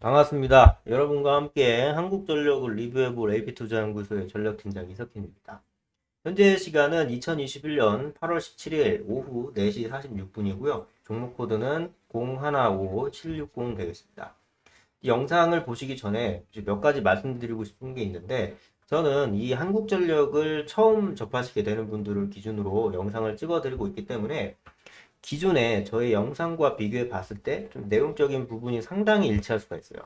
반갑습니다. 여러분과 함께 한국전력을 리뷰해볼 AP투자연구소의 전력팀장 이석현입니다. 현재 시간은 2021년 8월 17일 오후 4시 46분이고요. 종목 코드는 015760 되겠습니다. 이 영상을 보시기 전에 몇 가지 말씀드리고 싶은 게 있는데 저는 이 한국전력을 처음 접하시게 되는 분들을 기준으로 영상을 찍어드리고 있기 때문에 기존에 저의 영상과 비교해 봤을 때 좀 내용적인 부분이 상당히 일치할 수가 있어요.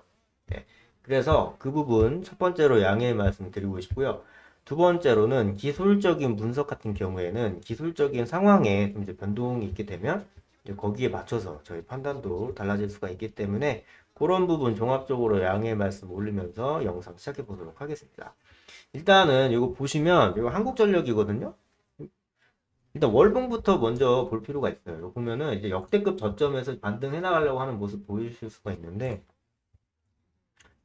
네. 그래서 그 부분 첫 번째로 양해의 말씀 드리고 싶고요. 두 번째로는 기술적인 분석 같은 경우에는 기술적인 상황에 좀 이제 변동이 있게 되면 이제 거기에 맞춰서 저희 판단도 달라질 수가 있기 때문에 그런 부분 종합적으로 양해의 말씀 올리면서 영상 시작해 보도록 하겠습니다. 일단은 이거 보시면 이거 한국전력이거든요. 일단 월봉부터 먼저 볼 필요가 있어요. 보면은 이제 역대급 저점에서 반등해 나가려고 하는 모습 보이실 수가 있는데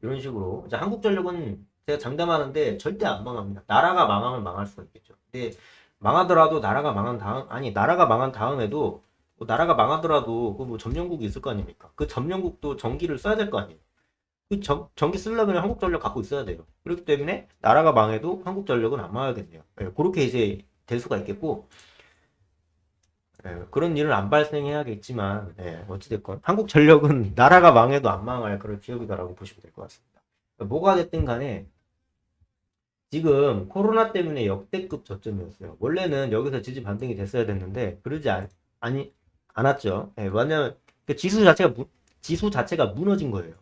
이런 식으로 이제 한국전력은 제가 장담하는데 절대 안 망합니다. 나라가 망하면 망할 수가 있겠죠. 근데 망하더라도 나라가 망한 다음 아니 나라가 망한 다음에도 뭐 나라가 망하더라도 그 뭐 점령국이 있을 거 아닙니까? 그 점령국도 전기를 써야 될 거 아니에요. 그 전, 전기 쓰려면 한국전력 갖고 있어야 돼요. 그렇기 때문에 나라가 망해도 한국전력은 안 망하겠네요. 예, 그렇게 이제 될 수가 있겠고 예, 그런 일은 안 발생해야겠지만 예, 어찌됐건 한국 전력은 나라가 망해도 안 망할 그런 기업이다라고 보시면 될 것 같습니다. 뭐가 됐든 간에 지금 코로나 때문에 역대급 저점이었어요. 원래는 여기서 지지 반등이 됐어야 됐는데 그러지 않, 아니, 않았죠. 예, 왜냐면 그 지수 자체가 무- 지수 자체가 무너진 거예요.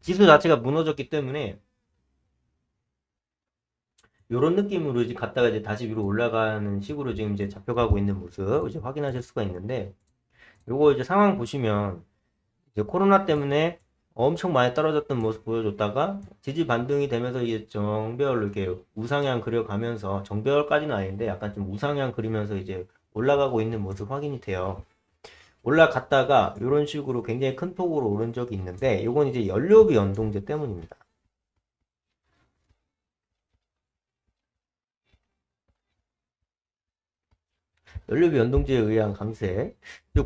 지수 자체가 무너졌기 때문에 요런 느낌으로 이제 갔다가 이제 다시 위로 올라가는 식으로 지금 이제 잡혀가고 있는 모습 이제 확인하실 수가 있는데 요거 이제 상황 보시면 이제 코로나 때문에 엄청 많이 떨어졌던 모습 보여줬다가 지지 반등이 되면서 이제 정배열로 이렇게 우상향 그려가면서 정배열까지는 아닌데 약간 좀 우상향 그리면서 이제 올라가고 있는 모습 확인이 돼요. 올라갔다가 이런 식으로 굉장히 큰 폭으로 오른 적이 있는데 이건 이제 연료비 연동제 때문입니다. 연료비 연동제에 의한 강세.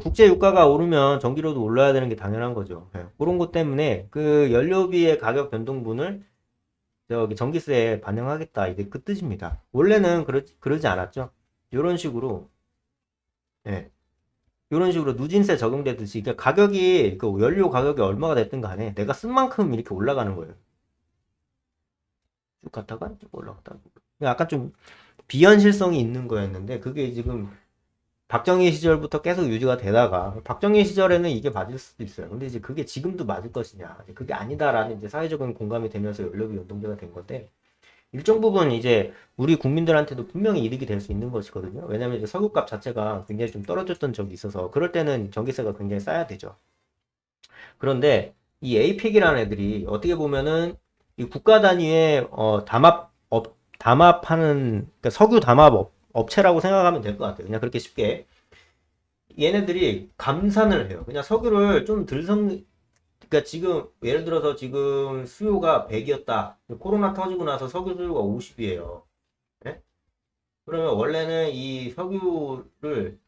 국제 유가가 오르면 전기료도 올라야 되는 게 당연한 거죠. 예, 그런 것 때문에 그 연료비의 가격 변동분을 저기 전기세에 반영하겠다. 이게 그 뜻입니다. 원래는 그러, 그러지 않았죠. 이런 식으로 예. 이런 식으로 누진세 적용되듯이 그러니까 가격이 그 연료 가격이 얼마가 됐든 간에 내가 쓴 만큼 이렇게 올라가는 거예요. 쭉 갔다가 쭉 올라갔다가 약간 좀 비현실성이 있는 거였는데 그게 지금 박정희 시절부터 계속 유지가 되다가 박정희 시절에는 이게 맞을 수도 있어요. 근데 이제 그게 지금도 맞을 것이냐? 그게 아니다라는 이제 사회적인 공감이 되면서 연료비 연동제가 된 건데 일정 부분 이제 우리 국민들한테도 분명히 이득이 될 수 있는 것이거든요. 왜냐면 이제 석유값 자체가 굉장히 좀 떨어졌던 적이 있어서 그럴 때는 전기세가 굉장히 싸야 되죠. 그런데 이 에이펙이라는 애들이 어떻게 보면은 이 국가 단위의 어, 담합 업 담합하는 그러니까 석유 담합 업, 업체라고 생각하면 될 것 같아요. 그냥 그렇게 쉽게 얘네들이 감산을 해요. 그냥 석유를 좀 들성 그러니까 지금 예를 들어서 지금 수요가 100이었다. 코로나 터지고 나서 석유 수요가 50이에요. 그러면 원래는 이 석유를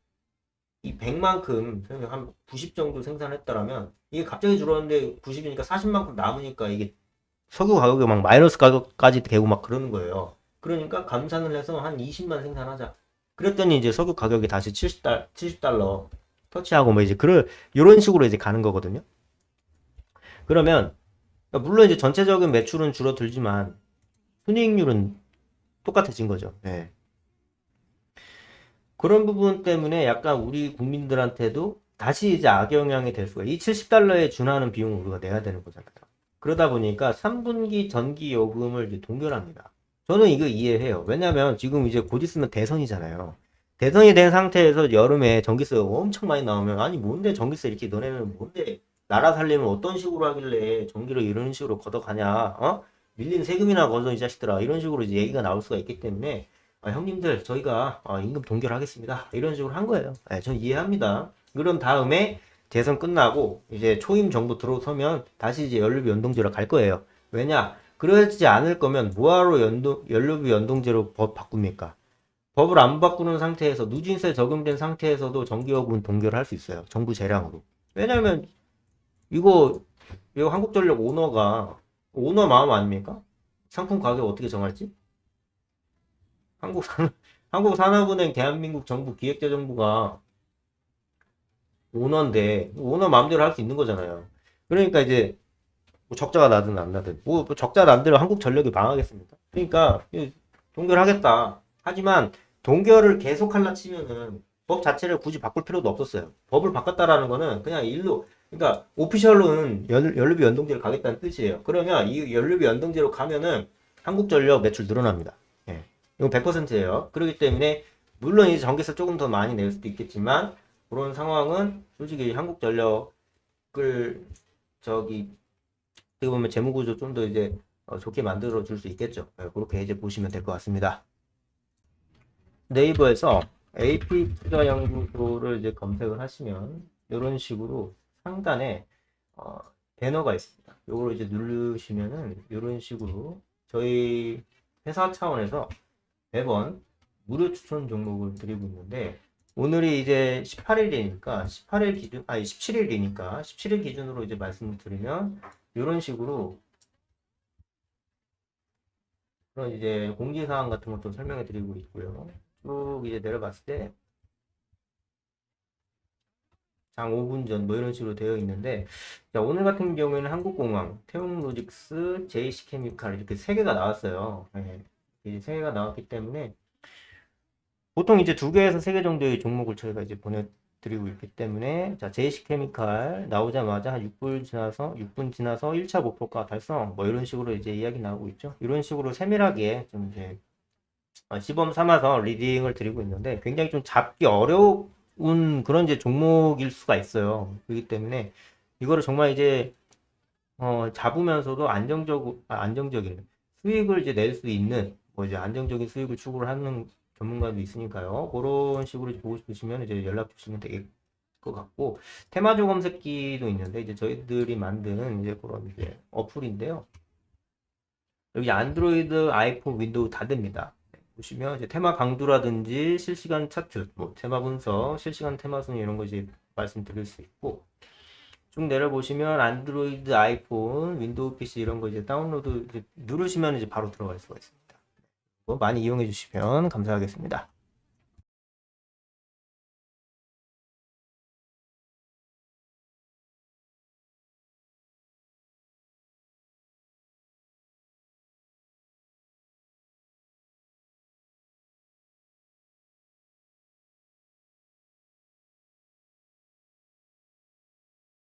이 100만큼 한 90 정도 생산했다라면 이게 갑자기 줄었는데 90이니까 40만큼 남으니까 이게 석유 가격이 막 마이너스 가격까지 되고 막 그러는 거예요. 그러니까 감산을 해서 한 20만 생산하자. 그랬더니 이제 석유 가격이 다시 70달, 70달러 터치하고 뭐 이제 그런 이런 식으로 이제 가는 거거든요. 그러면 그러니까 물론 이제 전체적인 매출은 줄어들지만 순이익률은 똑같아진 거죠. 네. 그런 부분 때문에 약간 우리 국민들한테도 다시 이제 악영향이 될 수가 이 70달러에 준하는 비용을 우리가 내야 되는 거잖아요. 그러다 보니까 3분기 전기 요금을 이제 동결합니다. 저는 이거 이해해요. 왜냐면 지금 이제 곧 있으면 대선이잖아요. 대선이 된 상태에서 여름에 전기세가 엄청 많이 나오면 아니 뭔데 전기세 이렇게 너네는 뭔데 나라 살림을 어떤 식으로 하길래 전기를 이런 식으로 걷어가냐 어? 밀린 세금이나 걷어 이 자식들아 이런 식으로 이제 얘기가 나올 수가 있기 때문에 아, 형님들 저희가 어, 임금 동결하겠습니다 이런 식으로 한 거예요 네, 전 이해합니다 그런 다음에 대선 끝나고 이제 초임 정부 들어서면 다시 이제 연료비 연동제로 갈 거예요 왜냐 그러지 않을 거면 뭐하러 연동, 연료비 연동제로 법 바꿉니까 법을 안 바꾸는 상태에서 누진세 적용된 상태에서도 전기요금 동결할 수 있어요 정부 재량으로 왜냐면 이거 그리고 한국전력 오너가 오너 마음 아닙니까? 상품 가격 어떻게 정할지? 한국 산 한국 산업은행 대한민국 정부 기획재정부가 오너인데 오너 마음대로 할 수 있는 거잖아요. 그러니까 이제 뭐 적자가 나든 안 나든 뭐 적자 난대로 한국 전력이 망하겠습니까? 그러니까 이 동결하겠다. 하지만 동결을 계속할라 치면은 법 자체를 굳이 바꿀 필요도 없었어요. 법을 바꿨다라는 거는 그냥 일로 그러니까 오피셜로는 연, 연료비 연동제로 가겠다는 뜻이에요. 그러면 이 연료비 연동제로 가면은 한국전력 매출 늘어납니다. 예. 이건 100%예요. 그렇기 때문에 물론 이제 전기세 조금 더 많이 낼 수도 있겠지만 그런 상황은 솔직히 한국전력을 저기 어떻게 보면 재무 구조 좀 더 이제 어, 좋게 만들어 줄 수 있겠죠. 예, 그렇게 이제 보시면 될 것 같습니다. 네이버에서 AP 투자 연구소를 이제 검색을 하시면 이런 식으로 상단에 어, 배너가 있습니다. 요걸 이제 누르시면은 이런 식으로 저희 회사 차원에서 매번 무료 추천 종목을 드리고 있는데 오늘이 이제 18일이니까 18일 기준 아니 17일이니까 17일 기준으로 이제 말씀을 드리면 이런 식으로 그런 이제 공지사항 같은 것도 설명해 드리고 있고요. 쭉 이제 내려봤을 때 장 5분 전 뭐 이런 식으로 되어 있는데 자, 오늘 같은 경우에는 한국공항, 태웅로직스, JC케미칼 이렇게 세 개가 나왔어요. 네. 이세 개가 나왔기 때문에 보통 이제 두 개에서 세 개 정도의 종목을 저희가 이제 보내 드리고 있기 때문에 자 JC케미칼 나오자마자 한 6분 지나서 6분 지나서 1차 목표가 달성 뭐 이런 식으로 이제 이야기 나오고 있죠. 이런 식으로 세밀하게 좀 이제 어, 시범 삼아서 리딩을 드리고 있는데 굉장히 좀 잡기 어려운 그런 이제 종목일 수가 있어요. 그렇기 때문에 이거를 정말 이제 어, 잡으면서도 안정적 아, 안정적인 수익을 이제 낼 수 있는 뭐 이제 안정적인 수익을 추구를 하는 전문가도 있으니까요. 그런 식으로 보고 싶으시면 이제 연락 주시면 될것 같고 테마주 검색기도 있는데 이제 저희들이 만든 이제 그런 이제 어플인데요. 여기 안드로이드, 아이폰, 윈도우 다 됩니다. 보시면 이제 테마 강도라든지 실시간 차트, 뭐 테마 분석, 실시간 테마 순위 이런 거 이제 말씀드릴 수 있고 쭉 내려 보시면 안드로이드, 아이폰, 윈도우 PC 이런 거 이제 다운로드 이제 누르시면 이제 바로 들어갈 수가 있습니다. 많이 이용해 주시면 감사하겠습니다.